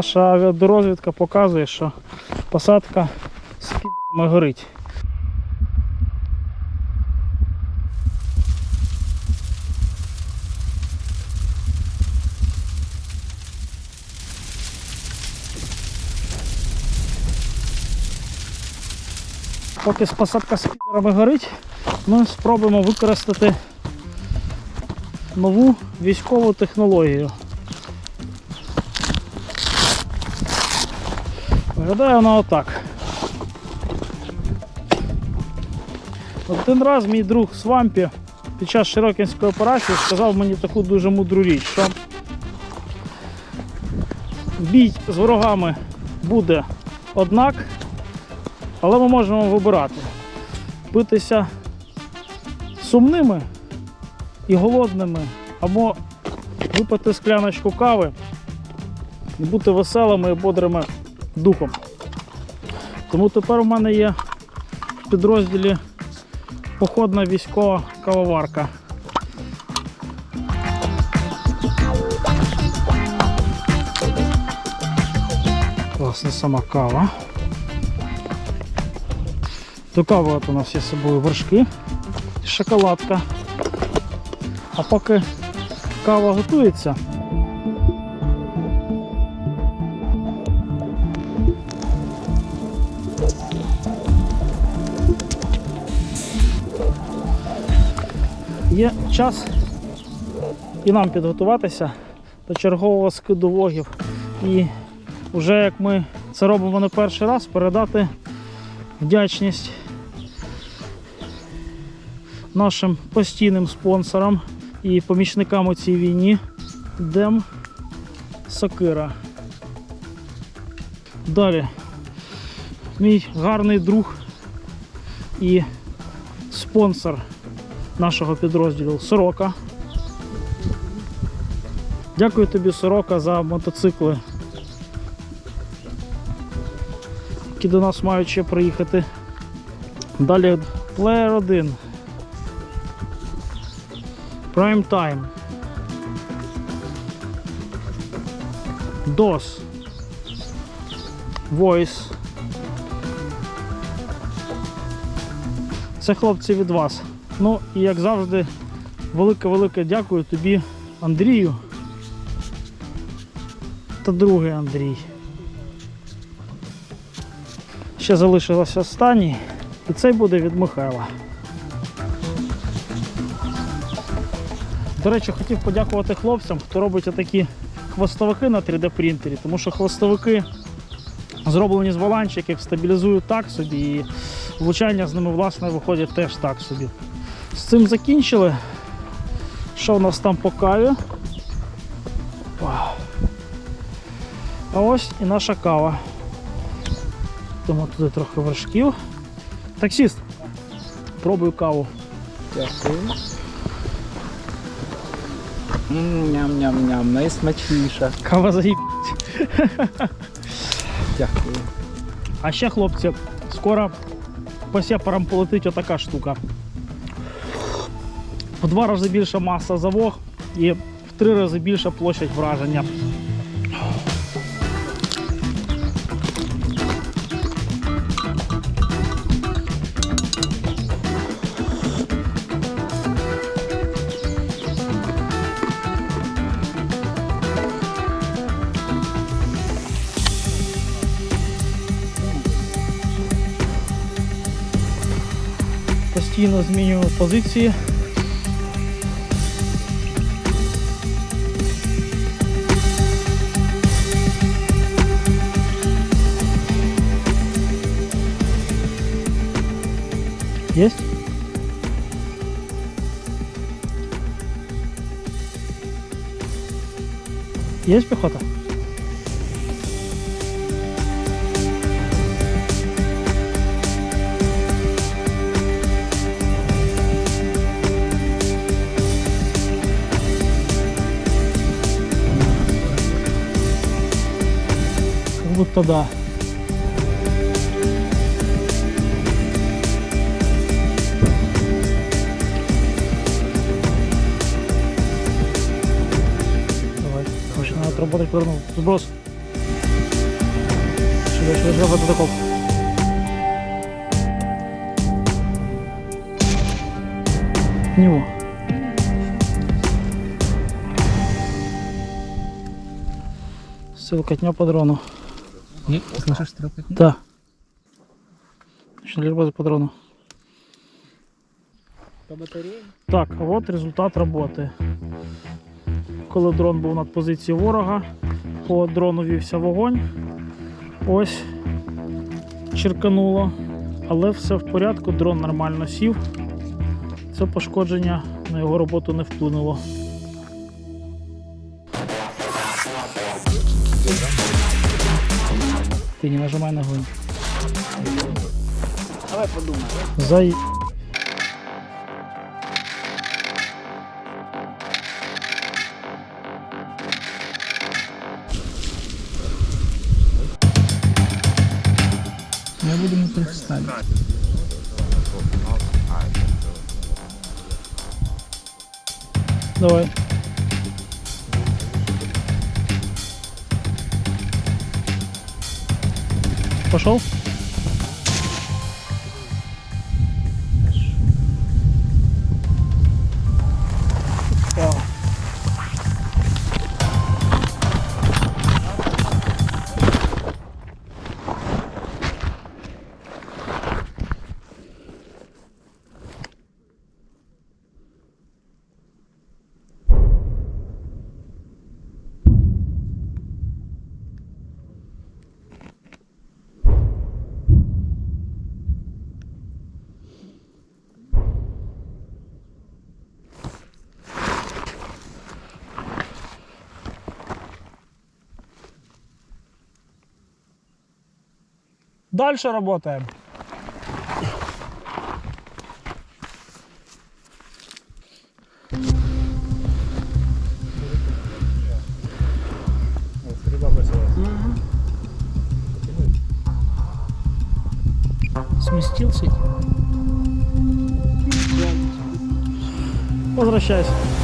Наша авіадорозвідка показує, що посадка з підерами горить. Поки посадка з підерами горить, ми спробуємо використати нову військову технологію. Виглядає вона отак. Один раз мій друг Свампі під час Широкінської операції сказав мені таку дуже мудру річ, що бій з ворогами буде однак, але ми можемо вибирати битися сумними і голодними, або випити скляночку кави і бути веселими і бодрими духом. Тому тепер у мене є в підрозділі походна військова кавоварка. Класна сама кава. До кави от у нас є з собою вершки і шоколадка. А поки кава готується, є час і нам підготуватися до чергового скиду вогів. І вже як ми це робимо не перший раз, передати вдячність нашим постійним спонсорам і помічникам у цій війні Дем Сокира. Далі мій гарний друг і спонсор нашого підрозділу Сорока. Дякую тобі, Сорока, за мотоцикли, які до нас мають ще приїхати. Далі Player 1. Prime Time. DOS. Voice. Це хлопці від вас. Ну і як завжди, велике-велике дякую тобі, Андрію. Та другий Андрій. Ще залишилося останній. І цей буде від Михайла. До речі, хотів подякувати хлопцям, хто робить такі хвостовики на 3D принтері, тому що хвостовики зроблені з воланчиків, стабілізують так собі і влучання з ними власне виходять теж так собі. З цим закінчили. Що в нас там по каві? Вау. А ось і наша кава. Тому туди трохи вершків. Таксіст. Пробую каву. Дякую. Ням-ням-ням, найсмачніша. Кава заїб. Дякую. А ще, хлопці, скоро по сепарам полетить отака штука. В два рази більша маса завог і в три рази більша площадь враження. Постійно змінюємо позиції. Есть? Есть пехота? Как будто да. Сброс. так повернув. Зброс. Сюди, сюди, треба Ссылка от Силкотня по дрону. Ні, слышиш стрілкотню? Так. Начали работать по дрону. По батарее? Так, а вот результат работы. Коли дрон був над позицією ворога, по дрону вівся вогонь. Ось черкануло. Але все в порядку, дрон нормально сів. Це пошкодження на його роботу не вплинуло. Ти не нажимай ногою. Давай подумай. Зай... сантиметров стали. Давай. Пошел? Дальше работаем. Сместился. Возвращайся.